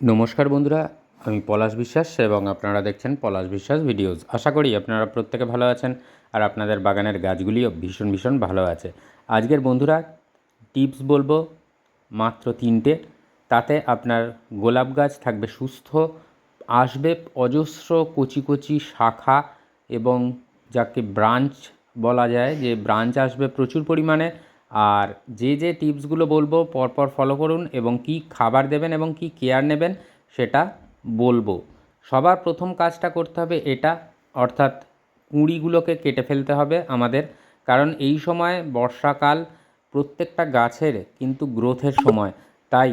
নমস্কার বন্ধুরা, আমি পলাশ বিশ্বাস এবং আপনারা দেখছেন পলাশ বিশ্বাস ভিডিওস। আশা করি আপনারা প্রত্যেকে ভালো আছেন আর আপনাদের বাগানের গাছগুলিও ভীষণ ভীষণ ভালো আছে। আজকের বন্ধুরা, টিপস বলব মাত্র তিনটে। তাতে আপনার গোলাপ গাছ থাকবে সুস্থ, আসবে অজস্র কচি কচি শাখা এবং যাকে ব্রাঞ্চ বলা যায়, যে ব্রাঞ্চ আসবে প্রচুর পরিমাণে আর যে যে টিপসগুলো বলব পরপর ফলো করুন এবং কি খাবার দেবেন এবং কি কেয়ার নেবেন সেটা বলব। সবার প্রথম কাজটা করতে হবে এটা, অর্থাৎ কুঁড়িগুলোকে কেটে ফেলতে হবে আমাদের, কারণ এই সময় বর্ষাকাল প্রত্যেকটা গাছের কিন্তু গ্রোথের সময়। তাই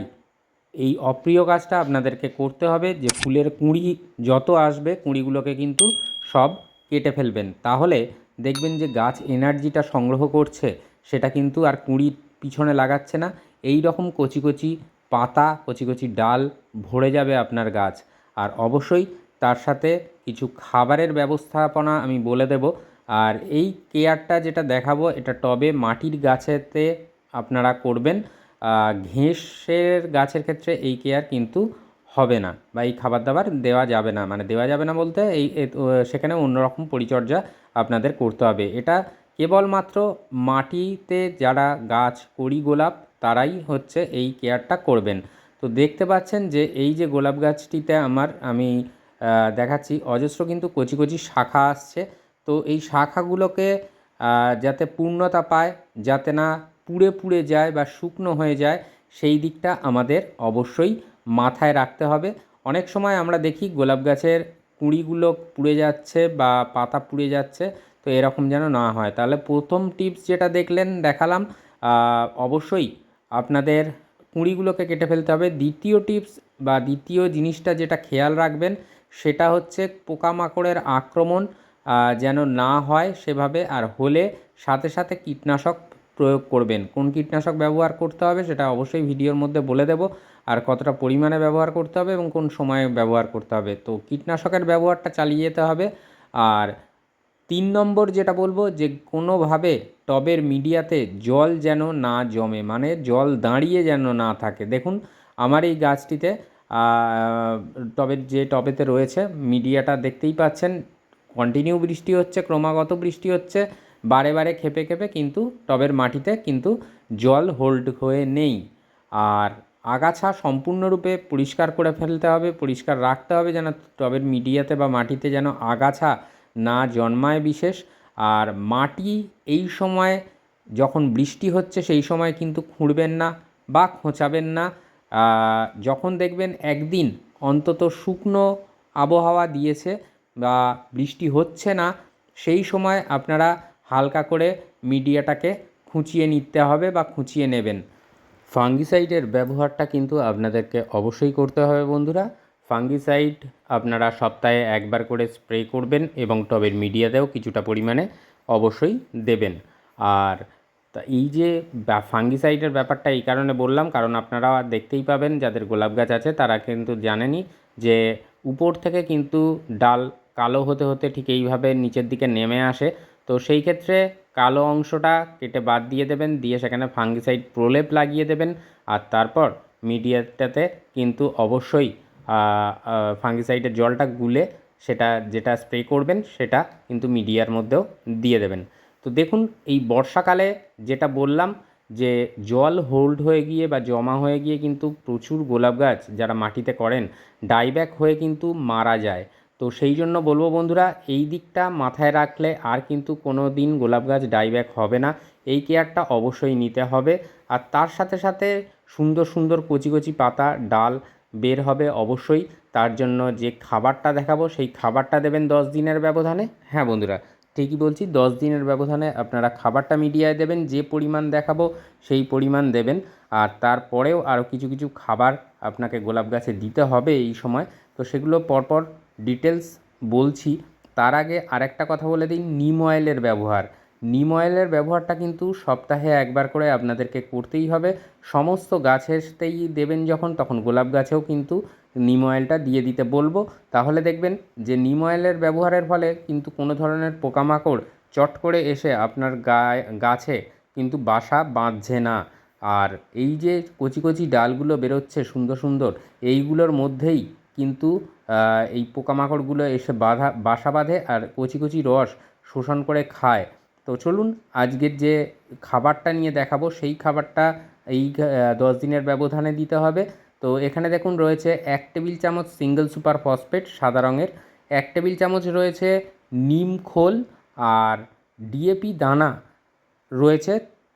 এই অপ্রিয় কাজটা আপনাদেরকে করতে হবে যে ফুলের কুঁড়ি যত আসবে কুঁড়িগুলোকে কিন্তু সব কেটে ফেলবেন। তাহলে দেখবেন যে গাছ এনার্জিটা সংগ্রহ করছে সেটা কিন্তু আর কুঁড়ির পিছনে লাগাচ্ছে না। এই রকম কচি কচি পাতা, কচি কচি ডাল ভরে যাবে আপনার গাছ। আর অবশ্যই তার সাথে কিছু খাবারের ব্যবস্থাপনা আমি বলে দেব। আর এই কেয়ারটা যেটা দেখাবো, এটা টবে মাটির গাছেতে আপনারা করবেন। ঘেঁষের গাছের ক্ষেত্রে এই কেয়ার কিন্তু হবে না বা এই খাবার দাবার দেওয়া যাবে না। মানে দেওয়া যাবে না বলতে এই সেখানে অন্যরকম পরিচর্যা আপনাদের করতে হবে। এটা কেবলমাত্র মাটিতে যারা গাছ, কড়ি, গোলাপ, তারাই হচ্ছে এই কেয়ারটা করবেন। তো দেখতে পাচ্ছেন যে এই যে গোলাপ গাছটিতে আমার, আমি দেখাচ্ছি, অজস্র কিন্তু কচি কচি শাখা আসছে। তো এই শাখাগুলোকে যাতে পূর্ণতা পায়, যাতে না পুড়ে পুড়ে যায় বা শুকনো হয়ে যায়, সেই দিকটা আমাদের অবশ্যই মাথায় রাখতে হবে। অনেক সময় আমরা দেখি গোলাপ গাছের কুঁড়িগুলো পুড়ে যাচ্ছে বা পাতা পুড়ে যাচ্ছে তো এরকম যেন না হয়। তাহলে প্রথম টিপস যেটা দেখলেন, দেখালাম অবশ্যই আপনাদের কুঁড়িগুলোকে কেটে ফেলতে হবে। দ্বিতীয় টিপস বা দ্বিতীয় জিনিসটা যেটা খেয়াল রাখবেন, সেটা হচ্ছে পোকামাকড়ের আক্রমণ যেন না হয় সেভাবে আর হলে সাথে সাথে কীটনাশক প্রয়োগ করবেন। কোন কীটনাশক ব্যবহার করতে হবে সেটা অবশ্যই ভিডিওর মধ্যে বলে দেব, আর কতটা পরিমাণে ব্যবহার করতে হবে এবং কোন সময়ে ব্যবহার করতে হবে। তো কীটনাশকের ব্যবহারটা চালিয়ে যেতে হবে, আর তিন নম্বর যেটা বলব যে কোনোভাবে টবের মিডিয়াতে জল যেন না জমে মানে জল দাঁড়িয়ে যেন না থাকে। দেখুন, আমার এই গাছটিতে টবের যে টবেতে রয়েছে, মিডিয়াটা দেখতেই পাচ্ছেন কন্টিনিউ বৃষ্টি হচ্ছে, ক্রমাগত বৃষ্টি হচ্ছে, বারে বারে খেপে খেপে কিন্তু টবের মাটিতে কিন্তু জল হোল্ড হয়ে নেই। আর আগাছা সম্পূর্ণরূপে পরিষ্কার করে ফেলতে হবে, পরিষ্কার রাখতে হবে যেন টবের মিডিয়াতে বা মাটিতে যেন আগাছা না জন্মায় বিশেষ, আর মাটি এই সময় যখন বৃষ্টি হচ্ছে সেই সময় কিন্তু খুঁড়বেন না বা খোঁচাবেন না। যখন দেখবেন একদিন অন্তত শুকনো আবহাওয়া দিয়েছে বা বৃষ্টি হচ্ছে না, সেই সময় আপনারা হালকা করে মিডিয়াটাকে খুঁচিয়ে নিতে হবে বা খুঁচিয়ে নেবেন। ফাঙ্গিসাইডের ব্যবহারটা কিন্তু আপনাদেরকে অবশ্যই করতে হবে বন্ধুরা। ফাঙ্গিসাইড আপনারা সপ্তাহে একবার করে স্প্রে করবেন এবং টবের মিডিয়াতেও কিছুটা পরিমাণে অবশ্যই দেবেন। আর তা এই যে ফাঙ্গিসাইডের ব্যাপারটা এই কারণে বললাম, কারণ আপনারা দেখতেই পাবেন, যাদের গোলাপ গাছ আছে তারা কিন্তু জানেনি যে উপর থেকে কিন্তু ডাল কালো হতে হতে ঠিক এইভাবে নিচের দিকে নেমে আসে। তো সেই ক্ষেত্রে কালো অংশটা কেটে বাদ দিয়ে দেবেন, দিয়ে সেখানে ফাঙ্গিসাইড প্রলেপ লাগিয়ে দেবেন। আর তারপর মিডিয়াটাতে কিন্তু অবশ্যই ফাঙ্গিসাইডের জলটা গুলে সেটা যেটা স্প্রে করবেন সেটা কিন্তু মিডিয়ার মধ্যেও দিয়ে দেবেন। তো দেখুন, এই বর্ষাকালে যেটা বললাম যে জল হোল্ড হয়ে গিয়ে বা জমা হয়ে গিয়ে কিন্তু প্রচুর গোলাপ গাছ যারা মাটিতে করেন ডাইব্যাক হয়ে কিন্তু মারা যায়। তো সেই জন্য বলব বন্ধুরা, এই দিকটা মাথায় রাখলে আর কিন্তু কোনো দিন গোলাপ গাছ ডাইব্যাক হবে না। এই কেয়ারটা অবশ্যই নিতে হবে। আর তার সাথে সাথে সুন্দর সুন্দর কচি কচি পাতা, ডাল বের হবে অবশ্যই। তার জন্য যে খাবারটা দেখাবো, সেই খাবারটা দেবেন দশ দিনের ব্যবধানে। হ্যাঁ বন্ধুরা, ঠিকই বলছি, দশ দিনের ব্যবধানে আপনারা খাবারটা মিডিয়ায় দেবেন, যে পরিমাণ দেখাবো সেই পরিমাণ দেবেন। আর তারপরেও আরও কিছু কিছু খাবার আপনাকে গোলাপ গাছে দিতে হবে এই সময়। তো সেগুলো পরপর ডিটেলস বলছি। তার আগে আরেকটা কথা বলে দিই, নিম অয়েলের ব্যবহার। নিম অয়েলের ব্যবহারটা কিন্তু সপ্তাহে একবার করে আপনাদেরকে করতেই হবে। সমস্ত গাছেতেই দেবেন যখন, তখন গোলাপ গাছেও কিন্তু নিম অয়েলটা দিয়ে দিতে বলব। তাহলে দেখবেন যে নিম অয়েলের ব্যবহারের ফলে কিন্তু কোনো ধরনের পোকামাকড় চট করে এসে আপনার গায়ে, গাছে কিন্তু বাসা বাঁধছে না। আর এই যে কচি কচি ডালগুলো বেরোচ্ছে সুন্দর সুন্দর, এইগুলোর মধ্যেই কিন্তু এই পোকামাকড়গুলো এসে বাধা, বাসা বাঁধে আর কচি কচি রস শোষণ করে খায়। তো চলুন আজকের যে খাবারটা নিয়ে দেখাবো, সেই খাবারটা এই দশ দিনের ব্যবধানে দিতে হবে। তো এখানে দেখুন রয়েছে এক টেবিল চামচ সিঙ্গেল সুপার ফসফেট সাদা রঙের, এক টেবিল চামচ রয়েছে নিম খোল আর ডিএপি দানা রয়েছে,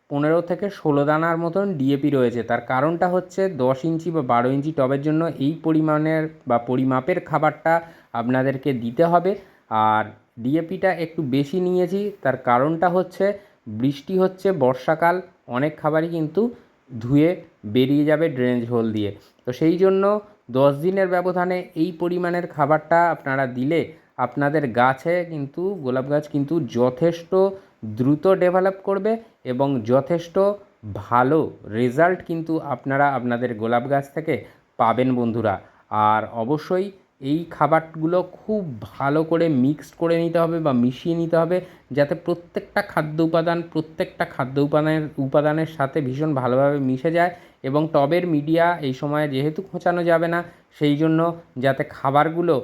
পনেরো থেকে ষোলো দানার মতন ডিএপি রয়েছে। তার কারণটা হচ্ছে দশ ইঞ্চি বা বারো ইঞ্চি টবের জন্য এই পরিমাণের বা পরিমাপের খাবারটা আপনাদেরকে দিতে হবে। আর ডিএপিটা একটু বেশি নিয়েছি, তার কারণটা হচ্ছে বৃষ্টি হচ্ছে বর্ষাকাল, অনেক খাবারই কিন্তু ধুয়ে বেরিয়ে যাবে ড্রেনেজ হোল দিয়ে। তো সেই জন্য দশ দিনের ব্যবধানে এই পরিমাণের খাবারটা আপনারা দিলে আপনাদের গাছে কিন্তু, গোলাপ গাছ কিন্তু যথেষ্ট দ্রুত ডেভেলপ করবে এবং যথেষ্ট ভালো রেজাল্ট কিন্তু আপনারা আপনাদের গোলাপ গাছ থেকে পাবেন বন্ধুরা। আর অবশ্যই এই খাবারগুলো খুব ভালো করে মিক্সড করে নিতে হবে বা মিশিয়ে নিতে হবে, যাতে প্রত্যেকটা খাদ্য উপাদান, প্রত্যেকটা খাদ্য উপাদানের উপাদানের সাথে ভীষণ ভালোভাবে মিশে যায় এবং টবের মিডিয়া এই সময় যেহেতু খোঁচানো যাবে না, সেই জন্য যাতে খাবারগুলো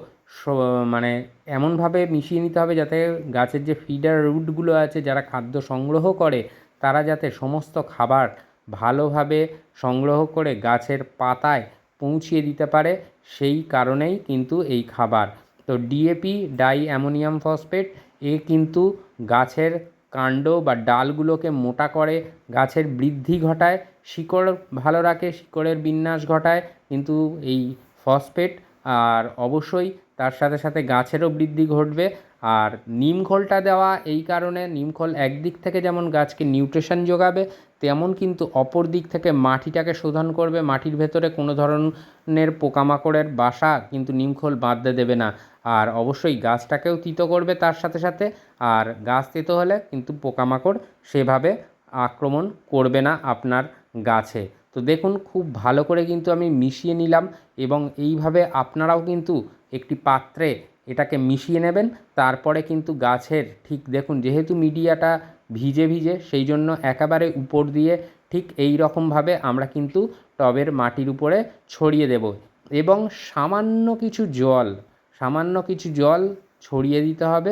মানে এমনভাবে মিশিয়ে নিতে হবে যাতে গাছের যে ফিডার রুটগুলো আছে, যারা খাদ্য সংগ্রহ করে, তারা যাতে সমস্ত খাবার ভালোভাবে সংগ্রহ করে গাছের পাতায় পৌঁছিয়ে দিতে পারে সেই কারণেই কিন্তু এই খাবার। তো ডিএপি ডাই অ্যামোনিয়াম ফসফেট এ কিন্তু গাছের কাণ্ড বা ডালগুলোকে মোটা করে, গাছের বৃদ্ধি ঘটায়, শিকড় ভালো রাখে, শিকড়ের বিন্যাস ঘটায়, কিন্তু এই ফসফেট আর অবশ্যই তার সাথে সাথে গাছেরও বৃদ্ধি ঘটবে। আর নিম খোলটা দেওয়া এই কারণে নিম খোল একদিক থেকে যেমন গাছকে নিউট্রিশন যোগাবে, তেমন কিন্তু অপর দিক থেকে মাটিটাকে শোধন করবে। মাটির ভেতরে কোনো ধরনের পোকামাকড়ের বাসা কিন্তু নিমখোল বাঁধতে দেবে না। আর অবশ্যই গাছটাকেও তিতো করবে তার সাথে সাথে। আর গাছ তিতো হলে কিন্তু পোকামাকড় সেভাবে আক্রমণ করবে না আপনার গাছে। তো দেখুন, খুব ভালো করে কিন্তু আমি মিশিয়ে নিলাম এবং এইভাবে আপনারাও কিন্তু একটি পাত্রে এটাকে মিশিয়ে নেবেন, তারপরে কিন্তু গাছের, ঠিক দেখুন যেহেতু মিডিয়াটা ভিজে ভিজে, সেই জন্য একেবারে উপর দিয়ে ঠিক এই রকমভাবে আমরা কিন্তু টবের মাটির উপরে ছড়িয়ে দেব। এবং সামান্য কিছু জল, সামান্য কিছু জল ছড়িয়ে দিতে হবে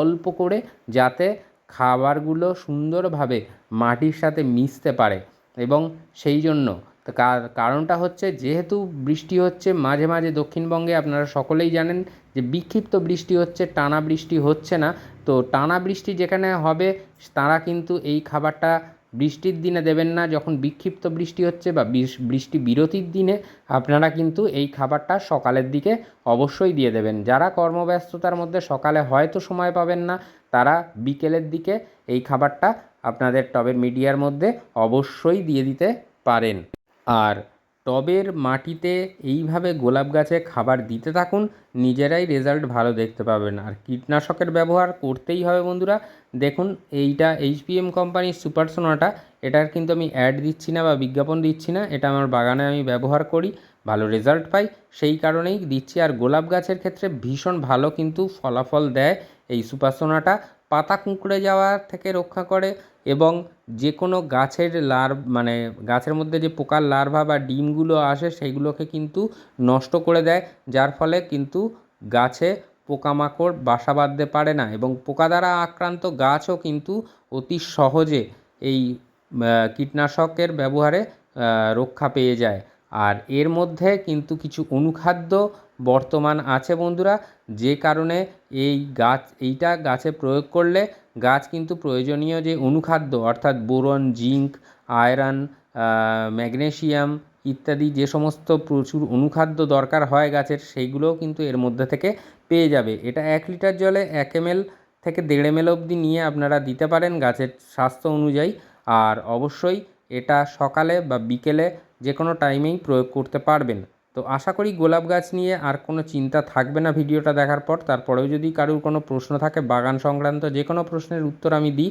অল্প করে যাতে খাবারগুলো সুন্দরভাবে মাটির সাথে মিশতে পারে। এবং সেই জন্য তো কার- কারণটা হচ্ছে যেহেতু বৃষ্টি হচ্ছে, মাঝে মাঝে দক্ষিণবঙ্গে আপনারা সকলেই জানেন যে বিক্ষিপ্ত বৃষ্টি হচ্ছে, টানা বৃষ্টি হচ্ছে না। তো টানা বৃষ্টি যেখানে হবে, তারা কিন্তু এই খাবারটা বৃষ্টির দিনে দেবেন না। যখন বিক্ষিপ্ত বৃষ্টি হচ্ছে বা বৃষ্টি বিরতির দিনে, আপনারা কিন্তু এই খাবারটা সকালের দিকে অবশ্যই দিয়ে দেবেন। যারা কর্মব্যস্ততার মধ্যে সকালে হয়তো সময় পাবেন না, তারা বিকেলের দিকে এই খাবারটা আপনাদের টবের মিডিয়ার মধ্যে অবশ্যই দিয়ে দিতে পারেন। আর টবের মাটিতে এইভাবে গোলাপ গাছে খাবার দিতে থাকুন, নিজেরাই রেজাল্ট ভালো দেখতে পাবেন। আর কীটনাশকের ব্যবহার করতেই হবে বন্ধুরা। দেখুন, এইটা এইচপিএম কোম্পানির সুপারসোনাটা এটার কিন্তু আমি অ্যাড দিচ্ছি না বা বিজ্ঞাপন দিচ্ছি না। এটা আমার বাগানে আমি ব্যবহার করি, ভালো রেজাল্ট পাই। সেই কারণেই দিচ্ছি। আর গোলাপ গাছের ক্ষেত্রে ভীষণ ভালো কিন্তু ফলাফল দেয় এই সুপারসোনাটা পাতা কুঁকড়ে যাওয়া থেকে রক্ষা করে এবং যে কোনো গাছের লার মানে গাছের মধ্যে যে পোকার লার্ভা বা ডিমগুলো আসে সেইগুলোকে কিন্তু নষ্ট করে দেয়, যার ফলে কিন্তু গাছে পোকামাকড় বাসা বাঁধতে পারে না এবং পোকা দ্বারা আক্রান্ত গাছও কিন্তু অতি সহজে এই কীটনাশকের ব্যবহারে রক্ষা পেয়ে যায়। আর এর মধ্যে কিন্তু কিছু অনুখাদ্য বর্তমান আছে বন্ধুরা। যে কারণে এই গাছ, এইটা গাছে প্রয়োগ করলে গাছ কিন্তু প্রয়োজনীয় যে অনুখাদ্য, অর্থাৎ বোরন, জিঙ্ক, আয়রন ম্যাগনেসিয়াম ইত্যাদি যে সমস্ত প্রচুর অনুখাদ্য দরকার হয় গাছের, সেইগুলোও কিন্তু এর মধ্যে থেকে পেয়ে যাবে। এটা এক লিটার জলে এক এমএল থেকে দেড় এমএল অবধি নিয়ে আপনারা দিতে পারেন গাছের স্বাস্থ্য অনুযায়ী। আর অবশ্যই এটা সকালে বা বিকেলে যে কোনো টাইমেই প্রয়োগ করতে পারবেন। তো আশা করি গোলাপ গাছ নিয়ে আর কোনো চিন্তা থাকবে না ভিডিওটা দেখার পর। তারপরেও যদি কারোর কোনো প্রশ্ন থাকে, বাগান সংক্রান্ত যে কোনো প্রশ্নের উত্তর আমি দিই।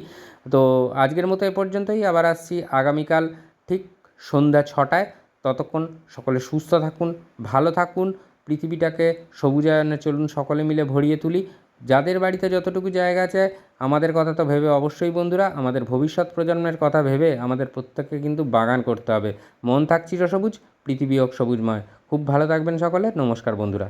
তো আজকের মতো এ পর্যন্তই, আবার আসছি আগামীকাল ঠিক সন্ধ্যা ছটায়। ততক্ষণ সকলে সুস্থ থাকুন, ভালো থাকুন, পৃথিবীটাকে সবুজায়নে চলুন, সকলে মিলে ভরিয়ে তুলি। যাদের বাড়িতে যতটুকু জায়গা আছে, আমাদের কথা তো ভেবে অবশ্যই বন্ধুরা, আমাদের ভবিষ্যৎ প্রজন্মের কথা ভেবে আমাদের প্রত্যেককে কিন্তু বাগান করতে হবে। মন থাক চিরসবুজ পৃথিবী হোক সবুজময়। খুব ভালো থাকবেন সকলে নমস্কার বন্ধুরা।